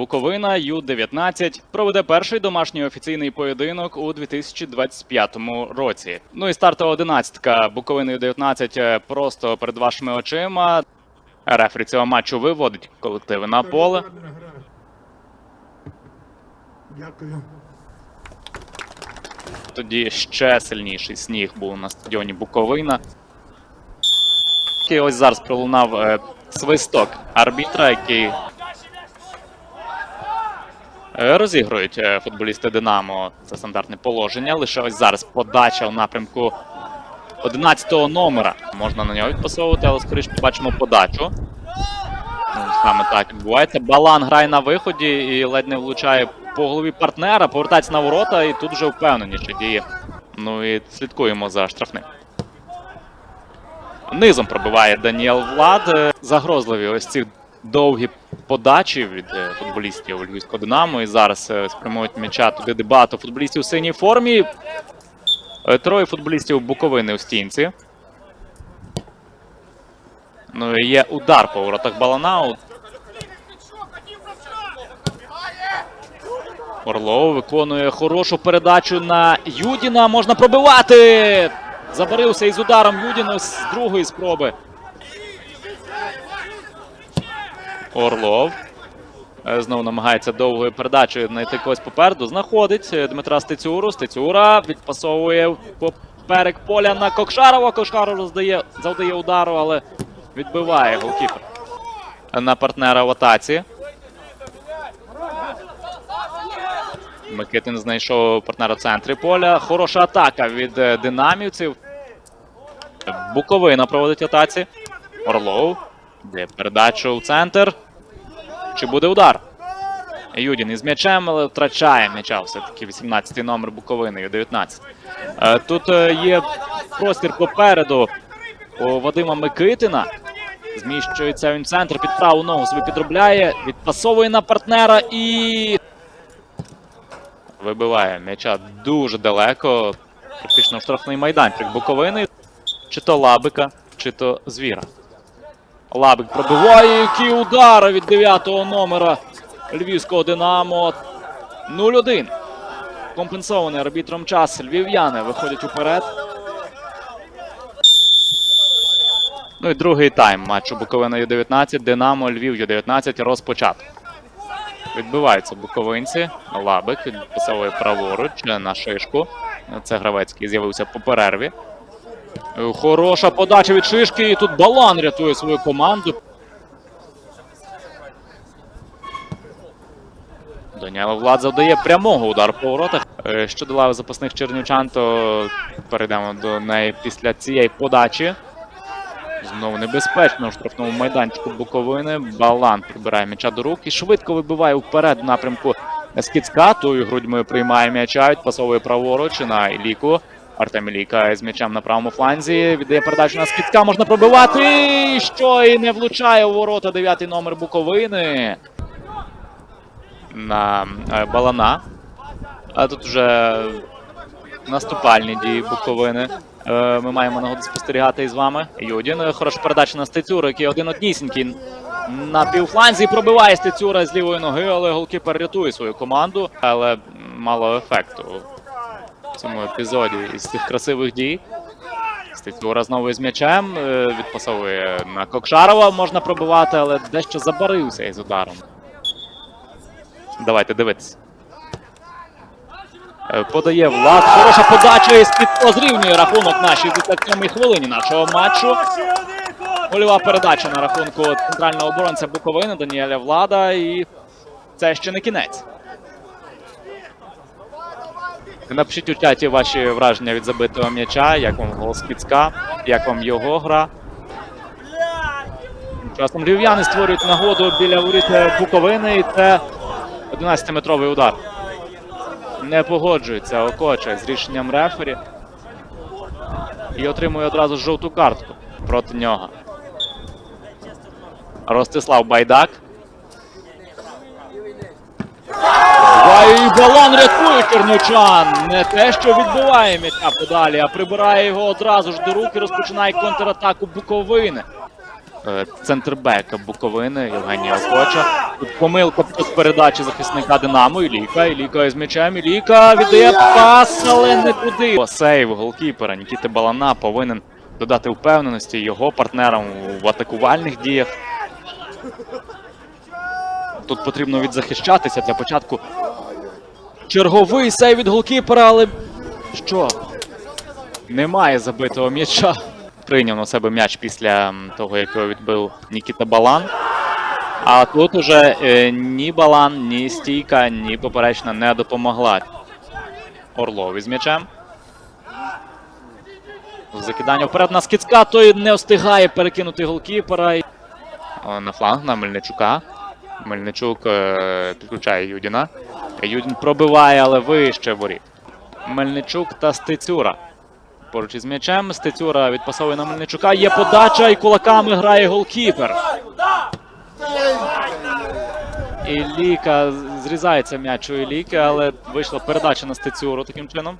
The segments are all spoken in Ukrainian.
Буковина Ю-19 проведе перший домашній офіційний поєдинок у 2025 році. Ну і стартова одинадцятка Буковини Ю-19 е, просто перед вашими очима. Рефері цього матчу виводить колективи на поле. Дякую. Тоді ще сильніший сніг був на стадіоні Буковина. І ось зараз пролунав е, свисток арбітра, який розігрують е, футболісти Динамо. Це стандартне положення. Лише ось зараз подача у напрямку 11-го номера. Можна на нього відпасовувати, але скоріше побачимо подачу. Ну, Саме так відбувається. Балан грає на виході і ледь не влучає по голові партнера, повертається на ворота і тут вже впевненіше діє. Ну і слідкуємо за штрафним. Низом пробиває Даніел Влад. Е, Загрозливі ось ці довгі подачі від е, футболістів Львівського Динамо. І зараз е, спрямують м'яча туди де багато футболістів у синій формі. Е, Троє футболістів Буковини у стінці. Ну і є удар по воротах Балана. Орлов виконує хорошу передачу на Юдіна. Можна пробивати. Забарився із ударом Юдіна з другої спроби. Орлов. Е, Знову намагається довгою передачею знайти когось попереду. Знаходить е, Дмитра Стецюру. Стецюра відпасовує поперек поля на Кокшарова. Кокшаров роздає, завдає удару, але відбиває голкіпер на партнера в атаці. Микитин знайшов партнера в центрі поля. Хороша атака від е, динамівців. Буковина проводить атаці. Орлов. Де передачу в центр. Чи буде удар? Юдін із м'ячем, але втрачає м'яча все-таки 18-й номер Буковини, 19. Е, Тут е, є простір попереду у Вадима Микитина. Зміщується він центр, під праву ногу собі підробляє, відпасовує на партнера і вибиває м'яча дуже далеко, практично в штрафний майданчик Буковини. Чи то Лабика, чи то Звіра. Лабик пробиває, які удари від 9-го номера львівського Динамо. 0-1. Компенсований арбітром час. Львів'яни виходять уперед. Ну і другий тайм матчу Буковина Ю-19, Динамо, Львів Ю-19 розпочато. Відбиваються буковинці. Лабик відпасовує праворуч на шишку. Це Гравецький з'явився по перерві. Хороша подача від шишки. І тут Балан рятує свою команду. Даніел Влад завдає прямого удару по воротах. Е, Щодо лави запасних чернівчан, то перейдемо до неї після цієї подачі. Знову небезпечно в штрафному майданчику Буковини. Балан прибирає м'яча до рук і швидко вибиває вперед в напрямку Скіцка. Тою грудьми приймає м'яча, відпасовує праворуч на Іліку. Артем Іліка з м'ячем на правому фланзі. Віддає передачу на Скіцка. Можна пробивати. Що і не влучає у ворота дев'ятий номер Буковини. На е, Балана. А тут вже наступальні дії Буковини. Е, Ми маємо нагоду спостерігати із вами. Юдін. Хороша передача на Стецюру, який один однісінький на півфланзі пробиває Стецюра з лівої ноги, але голкіпер рятує свою команду. Але мало ефекту цьому епізоді із цих красивих дій. Стецюра знову із м'ячем. е, Відпасовує на Кокшарова. Можна пробивати, але дещо забарився із ударом. Давайте дивитися. Е, Подає Влад. Хороша подача і з зрівнює рахунок на 67-й хвилині нашого матчу. Гольова передача на рахунку центрального оборонця Буковини Даніеля Влада. І це ще не кінець. Напишіть у чаті ваші враження від забитого м'яча, як вам голос Кіцка, як вам його гра. Часом львів'яни створюють нагоду біля воріт Буковини, і це 11-метровий удар. Не погоджується Окоча з рішенням рефері і отримує одразу жовту картку проти нього. Ростислав Байдак. І балан рятує Черночан. Не те, що відбиває м'яча подалі, а прибирає його одразу ж до рук і розпочинає контратаку Буковини. е, центрбека Буковини Євгенія Окоча. Тут помилка під передачі захисника Динамо. Іліка, Іліка із м'ячем. Іліка віддає пас, але не туди. Сейв голкіпера Нікіти Балана повинен додати впевненості його партнерам в атакувальних діях. Тут потрібно відзахищатися для початку. Черговий сейв від голкіпера, але що? Немає забитого м'яча. Прийняв на себе м'яч після того, як його відбив Нікіта Балан. А тут уже е, ні Балан, ні стійка, ні поперечна не допомогла. Орлов із м'ячем. Закидання вперед на скицька, той не встигає перекинути голкіпера. На фланг на Мельничука. Мельничук е, підключає Юдіна. Юдін пробиває, але вище воріт. Мельничук та Стецюра. Поруч із м'ячем. Стецюра відпасовує на Мельничука. Є подача і кулаками грає голкіпер. Іліка зрізається м'яч у Іліки, але вийшла передача на Стецюру таким чином.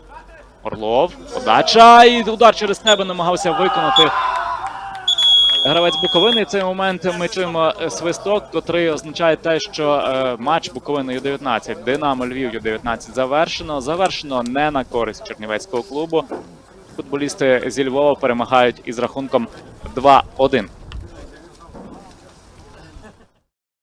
Орлов. Подача і удар через себе намагався виконати. Гравець Буковини. В цей момент ми чуємо е, свисток, котрий означає те, що е, матч Буковини Ю-19, Динамо Львів Ю-19 завершено. Завершено не на користь Чернівецького клубу. Футболісти зі Львова перемагають із рахунком 2-1.